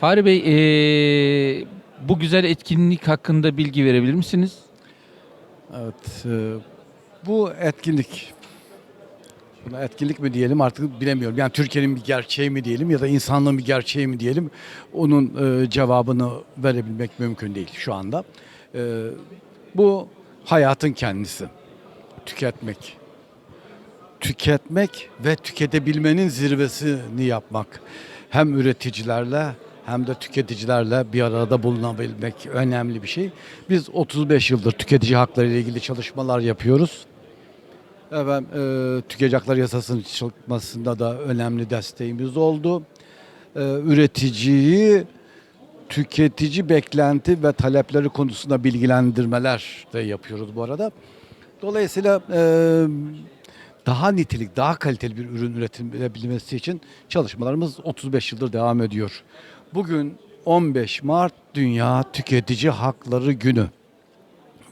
Fahri Bey, eee, bu güzel etkinlik hakkında bilgi verebilir misiniz? Evet, e, bu etkinlik, buna etkinlik mi diyelim artık bilemiyorum. Yani Türkiye'nin bir gerçeği mi diyelim ya da insanlığın bir gerçeği mi diyelim. Onun e, cevabını verebilmek mümkün değil şu anda. E, bu hayatın kendisi. Tüketmek. Tüketmek ve tüketebilmenin zirvesini yapmak. Hem üreticilerle hem de tüketicilerle bir arada bulunabilmek önemli bir şey. Biz 35 yıldır tüketici hakları ile ilgili çalışmalar yapıyoruz. Efendim, e, tüketici hakları yasasının çıkmasında da önemli desteğimiz oldu. E, üreticiyi tüketici beklenti ve talepleri konusunda bilgilendirmeler de yapıyoruz bu arada. Dolayısıyla e, daha nitelik, daha kaliteli bir ürün üretilebilmesi için çalışmalarımız 35 yıldır devam ediyor. Bugün 15 Mart Dünya Tüketici Hakları Günü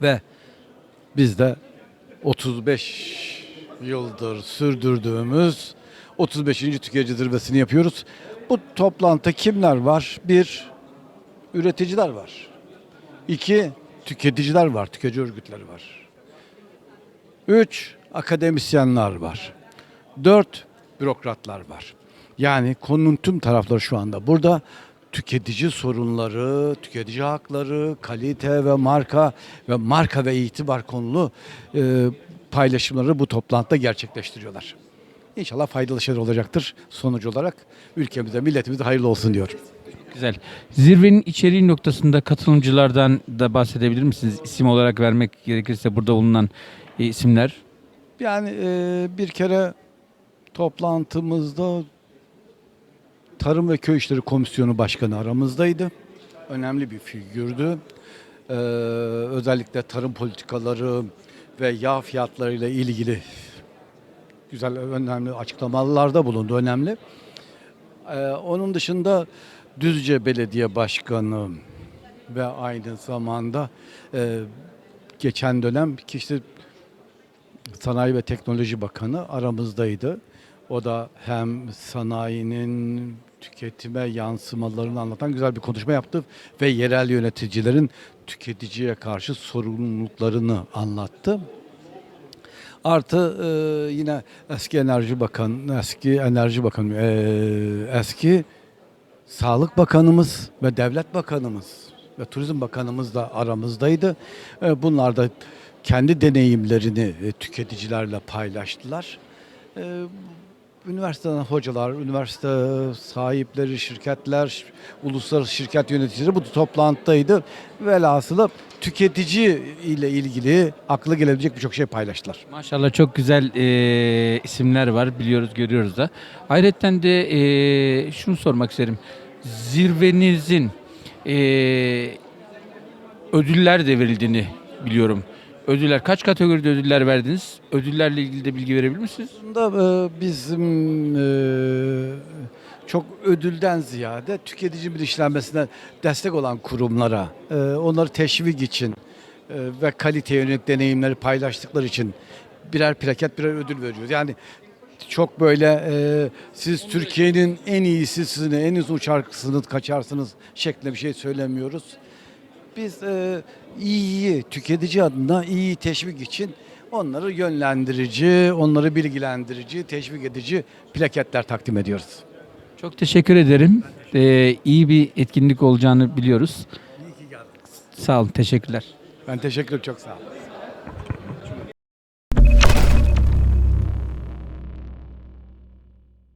ve biz de 35 yıldır sürdürdüğümüz 35. Tüketici Zirvesini yapıyoruz. Bu toplantıda kimler var? Bir, üreticiler var. İki, tüketiciler var, tüketici örgütleri var. Üç, akademisyenler var. Dört, bürokratlar var. Yani konunun tüm tarafları şu anda burada. Tüketici sorunları, tüketici hakları, kalite ve marka ve marka ve itibar konulu e, paylaşımları bu toplantıda gerçekleştiriyorlar. İnşallah faydalı şeyler olacaktır. Sonuç olarak ülkemize, milletimize hayırlı olsun diyorum. Güzel. Zirvenin içeriği noktasında katılımcılardan da bahsedebilir misiniz? İsim olarak vermek gerekirse burada bulunan e, isimler. Yani e, bir kere toplantımızda Tarım ve Köy İşleri Komisyonu Başkanı aramızdaydı. Önemli bir figürdü. E, özellikle tarım politikaları ve yağ fiyatlarıyla ilgili güzel önemli açıklamalarda bulundu. Önemli. E, onun dışında Düzce Belediye Başkanı ve aynı zamanda e, geçen dönem kişi Sanayi ve Teknoloji Bakanı aramızdaydı. O da hem sanayinin tüketime yansımalarını anlatan güzel bir konuşma yaptı ve yerel yöneticilerin tüketiciye karşı sorumluluklarını anlattı. Artı e, yine eski Enerji Bakan, eski Enerji Bakanı, e, eski Sağlık Bakanımız ve Devlet Bakanımız ve Turizm Bakanımız da aramızdaydı. E, bunlar da kendi deneyimlerini e, tüketicilerle paylaştılar. E, üniversiteden hocalar, üniversite sahipleri, şirketler, uluslararası şirket yöneticileri bu toplantıdaydı. Velhasılı tüketici ile ilgili aklı gelebilecek birçok şey paylaştılar. Maşallah çok güzel e, isimler var biliyoruz görüyoruz da. Ayrıca de e, şunu sormak isterim. Zirvenizin e, ödüller de verildiğini biliyorum. Ödüller kaç kategoride ödüller verdiniz? Ödüllerle ilgili de bilgi verebilir misiniz? Aslında e, bizim e, çok ödülden ziyade tüketici bilinçlenmesine destek olan kurumlara, e, onları teşvik için ve kalite yönelik deneyimleri paylaştıkları için birer plaket, birer ödül veriyoruz. Yani çok böyle e, siz Türkiye'nin en iyisisini, en iyi uçarsınız, kaçarsınız şeklinde bir şey söylemiyoruz. Biz e, iyiyi, tüketici adına iyi teşvik için onları yönlendirici, onları bilgilendirici, teşvik edici plaketler takdim ediyoruz. Çok teşekkür ederim. E, iyi bir etkinlik olacağını biliyoruz. İyi ki geldiniz. Sağ olun, teşekkürler. Ben teşekkür ederim, çok sağ olun.